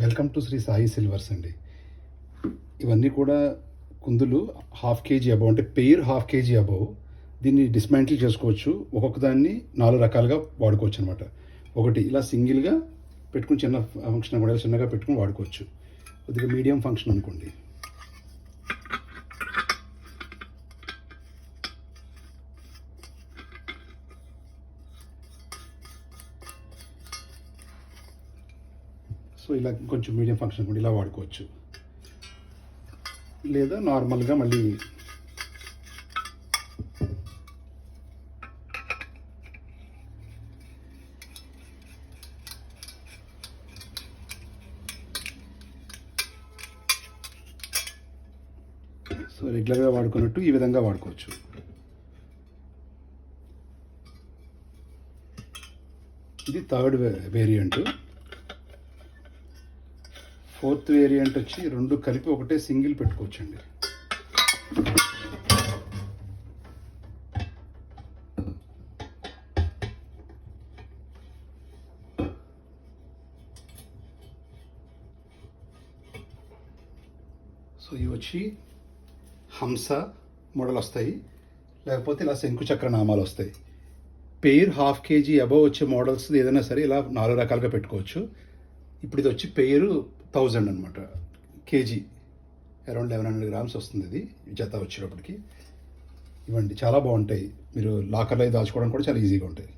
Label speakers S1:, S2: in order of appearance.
S1: Welcome to Sri Sai silvers అండి. ఇవన్నీ కూడా కుందులు హాఫ్ కేజీ అబవ్ అంటే పెయిర్ హాఫ్ కేజీ అబవ్ దీన్ని డిస్మాంటిల్ చేసుకోవచ్చు. ఒక్కొక్క దాన్ని నాలుగు రకాలుగా వాడుకోవచ్చు అనమాట ఒకటి ఇలా సింగిల్గా పెట్టుకుని చిన్న ఫంక్షన్ కూడా చిన్నగా పెట్టుకుని వాడుకోవచ్చు. కొద్దిగా మీడియం ఫంక్షన్ అనుకోండి. సో ఇలా కొంచెం మీడియం ఫంక్షన్ కూడా ఇలా వాడుకోవచ్చు. లేదా నార్మల్గా మళ్ళీ సో రెగ్యులర్గా వాడుకున్నట్టు ఈ విధంగా వాడుకోవచ్చు. ఇది థర్డ్ వేరియంట్. ఫోర్త్ వేరియంట్ వచ్చి రెండు కలిపి ఒకటే సింగిల్ పెట్టుకోవచ్చండి. సో ఇవి వచ్చి హంస మోడల్ వస్తాయి లేకపోతే ఇలా శంకు చక్ర నామాలు వస్తాయి. పెయిర్ హాఫ్ కేజీ అబవ్ వచ్చే మోడల్స్ ఏదైనా సరే ఇలా నాలుగు రకాలుగా పెట్టుకోవచ్చు. ఇప్పుడు ఇది వచ్చి పేరు థౌజండ్ అనమాట KG. Around eleven hundred grams వస్తుంది ఇది జత వచ్చేటప్పటికి ఇవ్వండి చాలా బాగుంటాయి. మీరు లాకర్లో దాచుకోవడం కూడా చాలా ఈజీగా ఉంటాయి.